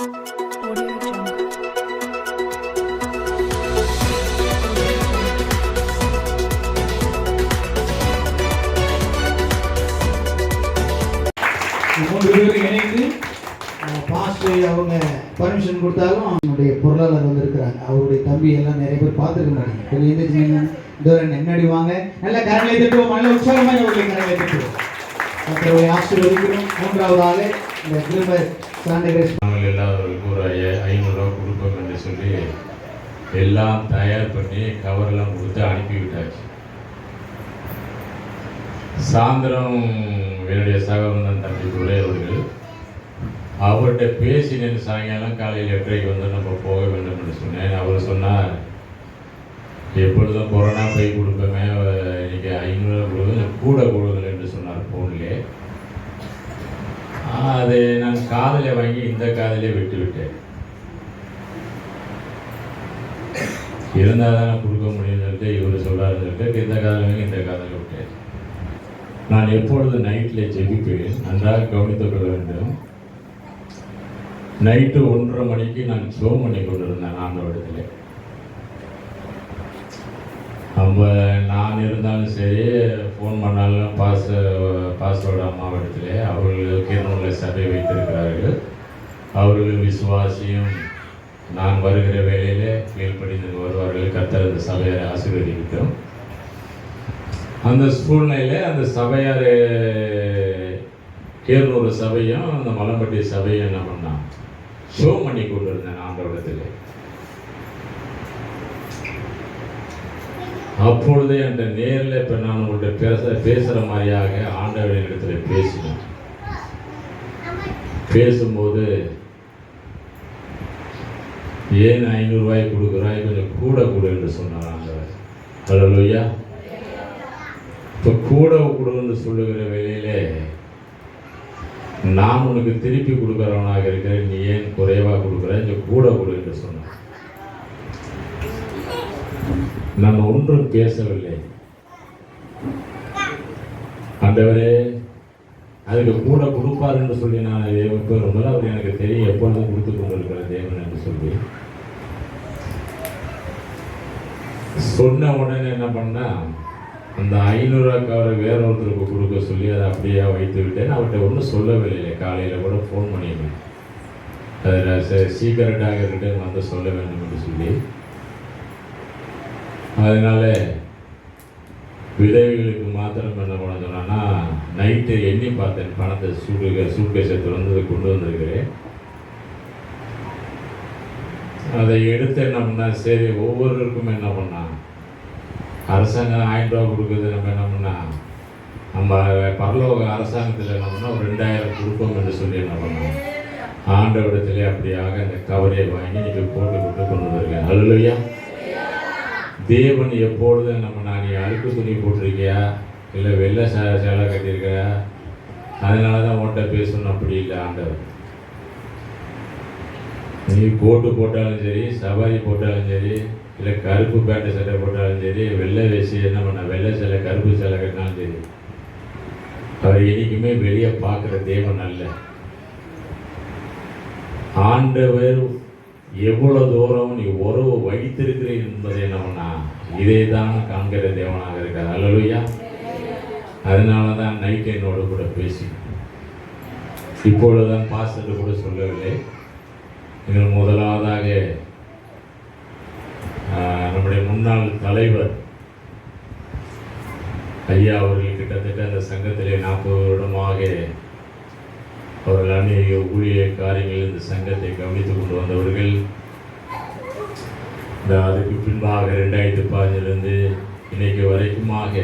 மூன்று பேரும் இணைந்து பாஸ்டர் அவங்க பர்மிஷன் கொடுத்தாலும் அவனுடைய பொருளாளர் வந்திருக்கிறாங்க. அவருடைய தம்பி எல்லாம் நிறைய பேர் பார்த்துருக்க மாட்டாங்க கொஞ்சம் எந்திரிச்சு முன்னாடி வாங்க. நல்ல கரங்களை தட்டுவோம். நல்ல உற்சாகமாக அவருடைய கரங்களை தட்டுவோம். மற்றவர்களை ஆசீர்வதிக்கிறோம். மூன்றாவதாக இந்த திரும்ப சான்றிதழ் நாங்கள் எல்லாருக்கும் ஒரு ஐநூறுரூவா கொடுப்போம் என்று சொல்லி எல்லாம் தயார் பண்ணி கவர்லாம் கொடுத்து அனுப்பி விட்டாச்சு சாயந்தரம் என்னுடைய சகோதரன் தம்பி துரை அவர்கள் அவர்கிட்ட பேசினேன் சாயங்காலம் காலையில் எட்டரைக்கு வந்து நம்ம போக வேண்டும் என்று சொன்னேன். அவர் சொன்னார் எப்பொழுதும் கொரோனா போய் கொடுப்போமே இன்றைக்கி ஐநூறுரூவா கொடுங்க. கூட கொடு என்று சொன்னார் ஃபோன்லேயே அதை நான் காதலை வாங்கி இந்த காதலே விட்டு விட்டேன். இருந்தால் தானே கொடுக்க முடியும்னு இவர் சொல்கிறார் இந்த காதலையும் வாங்கி இந்த காதலை விட்டேன். நான் எப்பொழுது நைட்டில் ஜெபிப்பேன் நன்றாக கவனித்துக் கொள்ள வேண்டும். நைட்டு ஒன்றரை மணிக்கு நான் ஷோ பண்ணி கொண்டிருந்தேன் ஆண்டவடத்தில் நம்ம நான் இருந்தாலும் சரி ஃபோன் பண்ணாலும் பாஸ் பாஸ்வேர்டு அம்மாவிடத்திலே அவர்களுக்கு என்னுள்ள சபை வைத்திருக்கிறார்கள். அவர்கள் விசுவாசியும் நான் வருகிற வேலையில் கீழ்ப்படிந்து வருவார்கள். கத்தர் அந்த சபையாரை ஆசீர்வதிக்கிட்டோம். அந்த சூழ்நிலையில் அந்த சபையார் கேரளூர் சபையும் அந்த மலம்பட்டி சபையும் என்ன பண்ணான்? ஷோ பண்ணி கொண்டிருந்தேன் ஆண்டவரத்தில் அப்பொழுதே அந்த நேரில் இப்போ நான் உங்கள்கிட்ட பேச பேசுகிற மாதிரியாக ஆண்டவரின் இடத்துல பேசினேன் பேசும்போது ஏன் ஐநூறுரூவாய் கொடுக்குறாய்? கொஞ்சம் கூட கொடு என்று சொன்னார் ஆண்டவர். ஹலோயா இப்போ கூட கொடுன்னு சொல்லுகிற வேலையிலே நான் உனக்கு திருப்பி கொடுக்குறவனாக இருக்கிறேன். நீ ஏன் குறைவாக கொடுக்குற? இங்கே கூட கொடு என்று சொன்னார். நான் ஒன்றும் பேசவில்லை. ஆண்டவரே அதுக்கு கூட கொடுப்பார் என்று சொல்லி நான் எப்போ இருந்தாலும் அவர் எனக்கு தெரியும். எப்பொழுதும் கொடுத்து கொண்டிருக்கிற தேவன் என்று சொல்லி. சொன்ன உடனே என்ன பண்ணா அந்த ஐநூறுரூவா கவரை வேற ஒருத்தருக்கு கொடுக்க சொல்லி அதை அப்படியே வைத்து விட்டேன். அவர்கிட்ட ஒன்றும் சொல்லவில்லை. காலையில் கூட ஃபோன் பண்ணியிருந்தேன். அதில் சீக்கிரட்டாக இருக்கட்டும் வந்து சொல்ல வேண்டும் என்று சொல்லி. அதனால விதவைகளுக்கு மாத்திரம் என்ன பண்ண சொன்னா நைட்டு எண்ணி பார்த்தேன் பணத்தை சூடு சூட்கேஸை திறந்து கொண்டு வந்திருக்கிறேன். அதை எடுத்து என்ன பண்ணா சரி ஒவ்வொருவருக்கும் என்ன பண்ணால் அரசாங்கம் ஆயிரம் ரூபா கொடுக்குறது நம்ம என்ன பண்ணா? நம்ம பரலோக அரசாங்கத்தில் என்ன பண்ணால் ஒரு ரெண்டாயிரம் கொடுப்போம் என்று சொல்லி என்ன பண்ணோம்? ஆண்டவிடத்திலே அப்படியாக அந்த கவரையை வாங்கி நீங்கள் போட்டு கொண்டு கொண்டு வந்திருக்கேன். அல்லையா தேவன் எப்பொழுதும் நம்ம நான் நீ அழுக்கு துணி போட்டிருக்கியா? இல்லை வெள்ளை சே சேலை கட்டியிருக்கியா அதனால தான் உன்கிட்ட பேசணும் அப்படி இல்லை ஆண்டவர். நீ கோட்டு போட்டாலும் சரி சவாரி போட்டாலும் சரி இல்லை கருப்பு பேண்ட் சட்டை போட்டாலும் சரி வெள்ளை வேசி என்ன பண்ண வெள்ளை சேலை கருப்பு சேலை கட்டினாலும் சரி அவர் என்றைக்குமே வெளியே பார்க்குற தேவன் அல்ல. ஆண்டவர் எவ்வளோ தூரம் நீ உறவு வைத்திருக்கிறேன் என்பதை என்னவனா இதை தான் காண்கிற தேவனாக இருக்கார் அல்லலுயா. அதனால தான் நைட் என்னோடு கூட பேசி. இப்பொழுதுதான் பாஸ்டர் கூட சொல்லவில்லை. நீங்கள் முதலாவதாக நம்முடைய முன்னாள் தலைவர் ஐயா அவர்கள் கிட்டத்தட்ட அந்த சங்கத்திலே நாற்பது வருடமாக அவர்கள் அநேக ஊழிய காரியங்களில் இந்த சங்கத்தை கவனித்துக் கொண்டு வந்தவர்கள். இந்த அதுக்கு பின்பாக ரெண்டாயிரத்தி பதினஞ்சிலிருந்து இன்னைக்கு வரைக்குமாக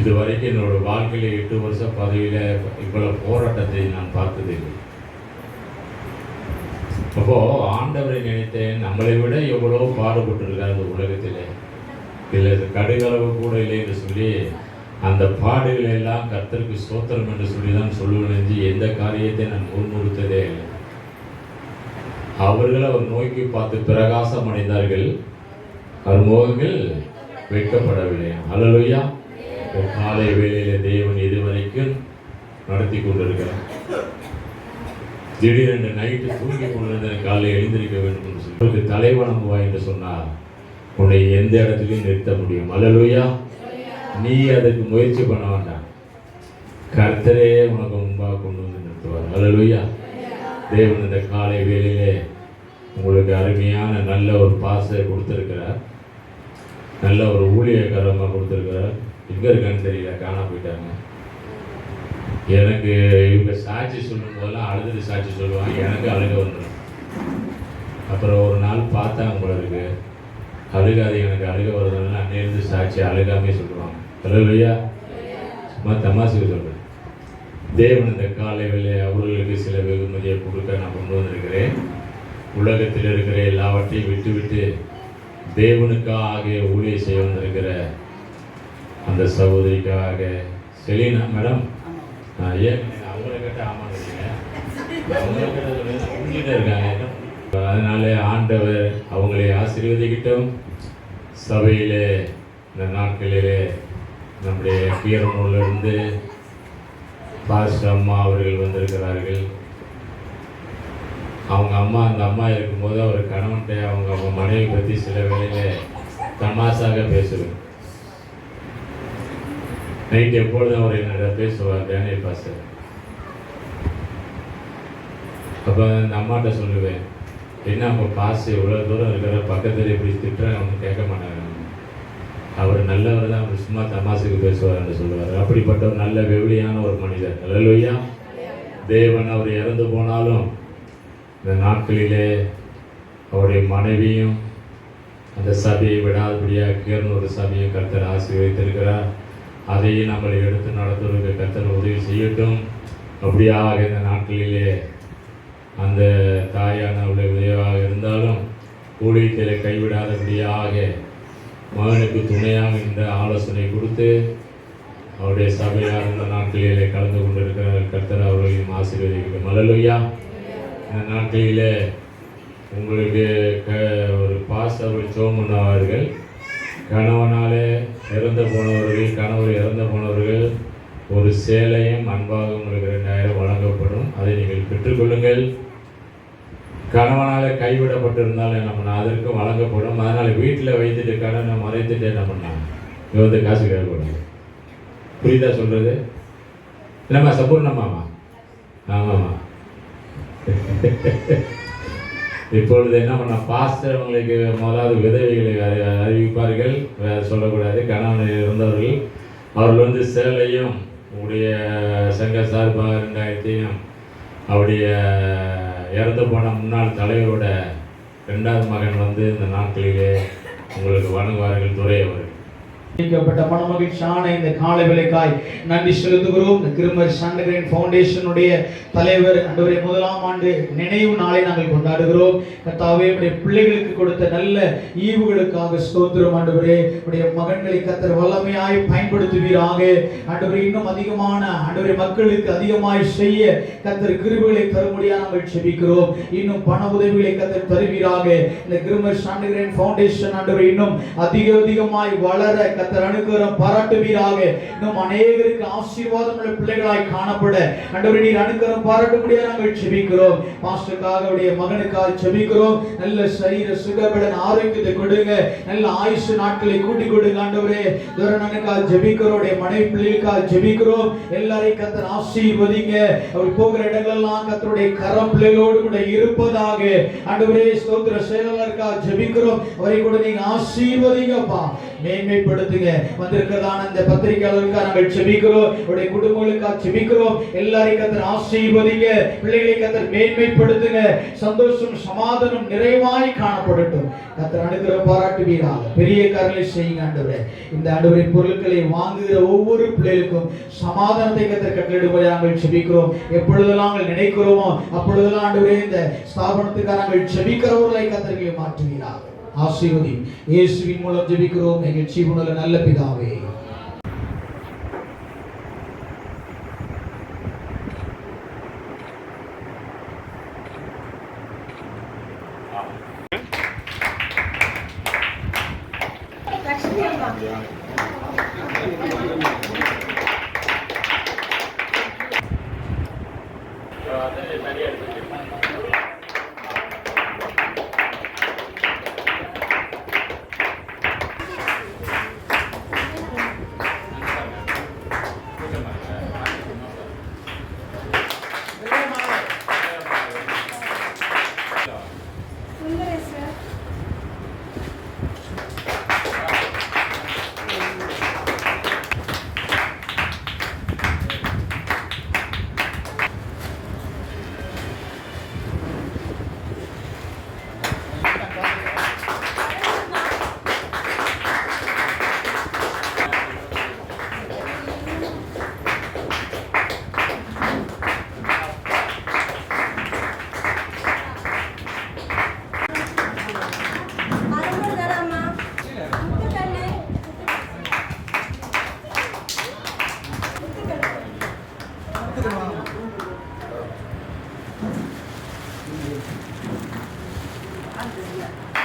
இது வரைக்கும் என்னோட வாழ்க்கையில் எட்டு வருஷ பதவியில் இவ்வளவு போராட்டத்தை நான் பார்த்ததில்லை. அப்போ ஆண்டவரை நினைத்தேன் நம்மளை விட எவ்வளோ பாடுபட்டிருக்கார் இந்த உலகத்தில். இல்லை கடுகளவு கூட இல்லை என்று சொல்லி அந்த பாடுகளை எல்லாம் கர்த்தருக்கு ஸ்தோத்திரம் என்று சொல்லி தான் சொல்லுவேன் எந்த காரியத்தை நான் முன்முடுத்ததே இல்லை. அவர்கள் அவர் நோக்கி பார்த்து பிரகாசம் அடைந்தார்கள். அவர் முகங்கள் வெட்கப்படவில்லை. அலலுயா காலை வேளையில தேவன் இதுவரைக்கும் நடத்தி கொண்டிருக்கிறார். திடீரென்று நைட்டு தூங்கி கொண்டிருந்த காலையில் எழுந்திருக்க வேண்டும் என்று சொல்லி தலைவன் தலைவணங்குவா என்று சொன்னார். உன்னை எந்த இடத்துலையும் நிறுத்த முடியும். அலலுயா நீ அதுக்கு முயற்சி பண்ண வேண்டாம். கர்த்தரே உனக்கு முன்பாக கொண்டு வந்து நிறுத்துவார். அல்லலுயா தேவன் இந்த காலை வேலையிலே உங்களுக்கு அருமையான நல்ல ஒரு பாசை கொடுத்துருக்கிறார். நல்ல ஒரு ஊழியக்காரமாக கொடுத்துருக்கிறார். எங்கே இருக்கான்னு தெரியல காணாம போயிட்டாங்க எனக்கு இவங்க சாட்சி சொல்லும் போதெல்லாம் அழுதுட்டு சாட்சி சொல்லுவாங்க எனக்கு அழுக வந்துடும் அப்புறம் ஒரு நாள் பார்த்தா உங்களுக்கு அழுகாது எனக்கு அழுக வருதுன்னு அன்னையிலிருந்து சாட்சி அழுகாமே சொல்லுவாங்க. அழுகையா சும்மா தமாசுக்கு சொல்கிறேன் தேவன் இந்த காலை வேலை அவர்களுக்கு சில வெகுமதியை கொடுக்க நான் கொண்டு வந்திருக்கிறேன். உலகத்தில் இருக்கிற எல்லாவற்றையும் விட்டு விட்டு தேவனுக்காக ஊழிய செய்ய வந்திருக்கிற அந்த சகோதரிக்காக செலினா மேடம். நான் ஏன் அவங்கள கேட்ட ஆமாம் அவங்கள இருக்காங்க. அதனால ஆண்டவர் அவங்களை ஆசீர்வதிக்கிட்டோம். சபையிலே இந்த நாட்களிலே நம்முடைய கீரனூர்லேருந்து பாஸ்டர் அம்மா அவர்கள் வந்திருக்கிறார்கள். அவங்க அம்மா அந்த அம்மா இருக்கும்போது அவர் கணவன்கிட்ட அவங்க அவங்க மனைவி பற்றி சில வேளையில் தமாசாக பேசுவேன். நைட் எப்பொழுதும் அவர் என்னிடம் பேசுவார் டேனியல் பாஸ்டர் அப்போ அந்த அம்மாட்ட சொல்லுவேன் என்ன அவங்க பாஸ் இவ்வளோ தூரம் இருக்கிற பக்கத்தில் இப்படி திட்டுறாங்க அவங்க கேட்க மாட்டாங்க. அவர் நல்லவர் தான் அவர் சும்மா தமாசுக்கு பேசுவார்னு சொல்லுவார். அப்படிப்பட்ட ஒரு நல்ல வெகுளியான ஒரு மனிதர். நல்லலுயா தேவன் அவர் இறந்து போனாலும் இந்த நாட்களிலே அவருடைய மனைவியும் அந்த சபையை விடாதபடியாக கீர்னூர் சபையை கர்த்தர் ஆசீர்வதித்திருக்கிறார். அதையும் நம்மளை எடுத்து நடத்துவதற்கு கர்த்தர் உதவி செய்யட்டும். அப்படியாக இந்த நாட்களிலே அந்த தாயானவருடைய உதவியாக இருந்தாலும் ஊழியத்தில் கைவிடாதபடியாக மகனுக்கு துணையாக இந்த ஆலோசனை கொடுத்து அவருடைய சபையார் இந்த நாட்களிலே கலந்து கொண்டிருக்கிற கர்த்தர் அவர்களையும் ஆசீர்வதிக்கட்டும். மலலுயா இந்த நாட்களிலே உங்களுக்கு க ஒரு பாஸ் அவர்கள் கணவனாலே இறந்து போனவர்கள் கணவர் இறந்து போனவர்கள் ஒரு சேலையும் அன்பாக உங்களுக்கு ரெண்டாயிரம் வழங்கப்படும். அதை நீங்கள் பெற்றுக்கொள்ளுங்கள். கணவனால் கைவிடப்பட்டிருந்தால் என்ன பண்ண அதற்கும் வழங்கப்படும். அதனால் வீட்டில் வைத்துட்டு கடனை மறைத்துட்டு என்ன பண்ணாங்க? இது வந்து காசு கேட்கக்கூடாது. புரியுதா சொல்கிறது இல்லைம்மா சபூர்ணமாமா ஆமாம்மா. இப்பொழுது என்ன பண்ண பாஸ்டர்வங்களுக்கு முதலாவது விதவைகளை அறி- அறிவிப்பார்கள். வேறு சொல்லக்கூடாது கணவன் இருந்தவர்கள். அவர்கள் வந்து சேலையும் உங்களுடைய சங்க சார்பாக ரெண்டாயிரத்தையும் அவருடைய இறந்து போன முன்னாள் தலைவரோட ரெண்டாவது மகன் வந்து இந்த நாட்களிலே உங்களுக்கு வணங்குவார்கள் துறை அவர்கள் நீக்கப்பட்ட மனமகிழ்ச்சியான இந்த காலை விலைக்காய் நன்றி செலுத்துகிறோம். கிருமர் சண்டகிரேன் ஃபவுண்டேஷனுடைய தலைவர் அன்றுவரை முதலாம் ஆண்டு நினைவு நாளை நாங்கள் கொண்டாடுகிறோம். கத்தாவே உடைய பிள்ளைகளுக்கு கொடுத்த நல்ல ஈவுகளுக்காக ஸ்தோத்திரம் ஆண்டவரே உடைய மகன்களை கத்தர் வல்லமையாய் பயன்படுத்துவீராக. ஆண்டவரே இன்னும் அதிகமான ஆண்டவரே மக்களுக்கு அதிகமாய் செய்ய கத்தர் கிருபைகளை தரும்படியாக நாங்கள் செபிக்கிறோம். இன்னும் பண உதவிகளை கத்தர் தருவீராக. இந்த கிருமர் சண்டகிரேன் ஃபவுண்டேஷன் ஆண்டவரே இன்னும் அதிக அதிகமாய் வளர கத்தர் அனுகிரகம் பாராட்டுவீராக. இன்னும் அநேகருக்கு ஆசீர்வாதம் உள்ள பிள்ளைகளாய் காணப்பட. ஆண்டவரே நீர் அனுகிரகம் பாராட்டும்படியா நாங்கள் செபிக்கிறோம். மாஸ்டருக்காக உடைய மகனுக்காக செபிக்கிறோம். நல்ல சரீர சுகபலன் ஆரோக்கியத்தை கொடுங்க. நல்ல ஆயுசு நாட்களை கூட்டி கொடுங்க ஆண்டவரே. துரணனுக்காக ஜெபிக்கிறோம் உடைய மனைவி பிள்ளைகளுக்காக ஜெபிக்கிறோம். எல்லாரையும் கத்தர் ஆசீர்வதிங்க. அவர் போகிற இடங்கள்லாம் கத்தருடைய கரம் பிள்ளைகளோடு கூட இருப்பதாக. ஆண்டவரே ஸ்தோத்திர செயலாளருக்காக ஜெபிக்கிறோம். அவரை கூட நீங்க ஆசீர்வதிங்கப்பா. மேன்மைப்படுத்து மேன்மைப்படுத்துங்க வந்திருக்கிறதான இந்த பத்திரிகையாளருக்காக நாங்கள் செபிக்கிறோம். உடைய குடும்பங்களுக்காக செபிக்கிறோம். எல்லாரையும் கத்தர் ஆசீர்வதிங்க. பிள்ளைகளை கத்தர் மேன்மைப்படுத்துங்க. சந்தோஷம் சமாதானம் நிறைவாய் காணப்படட்டும். கத்தர் அனுகிற பாராட்டுவீராக. பெரிய கருளை செய்யுங்க ஆண்டவரே. இந்த ஆண்டவரை பொருட்களை வாங்குகிற ஒவ்வொரு பிள்ளைகளுக்கும் சமாதானத்தை கத்தர் கட்டளிடுவதை நாங்கள் செபிக்கிறோம். எப்பொழுதெல்லாம் நாங்கள் நினைக்கிறோமோ அப்பொழுதெல்லாம் ஆண்டவரே இந்த ஸ்தாபனத்துக்காக நாங்கள் செபிக்கிறவர்களை கத்தர்களை மாற்றுவீராக. ஆசீர்வதி இயேசுவின் மூலம் ஜெபிக்கிறோம். எங்கள் ஜீவனுள்ள நல்ல பிதாவே. Under the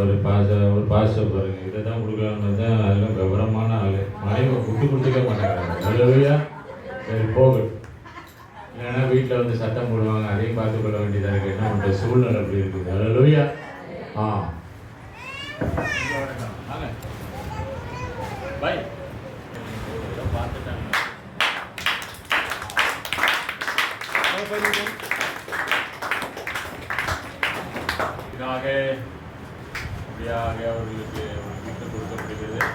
ஒரு பாச ஒரு பாசம் பாருங்க. இதை தான் கொடுக்கலான்னு தான் அதெல்லாம் விவரமான ஆளு. மனைவி விட்டு கொடுத்துக்க மாட்டாங்க நல்லவையா சரி போகட்டும். இல்லைன்னா வீட்டில் வந்து சட்டம் போடுவாங்க. அதையும் பார்த்து கொள்ள வேண்டியதாக இருக்கு. என்ன பண்ணுற சூழ்நிலை அப்படி இருக்குது. நல்லவையா ஆ. வாங்க பை பார்த்துட்டாங்க இதாக இப்படியாக அவர்களுக்கு ஒரு கிஃப்ட் கொடுக்கப்படுகிறது.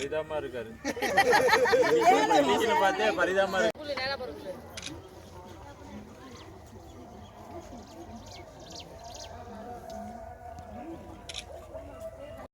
பரிதாபமா இருக்காரு. பார்த்தே பரிதாபமா இருக்கு.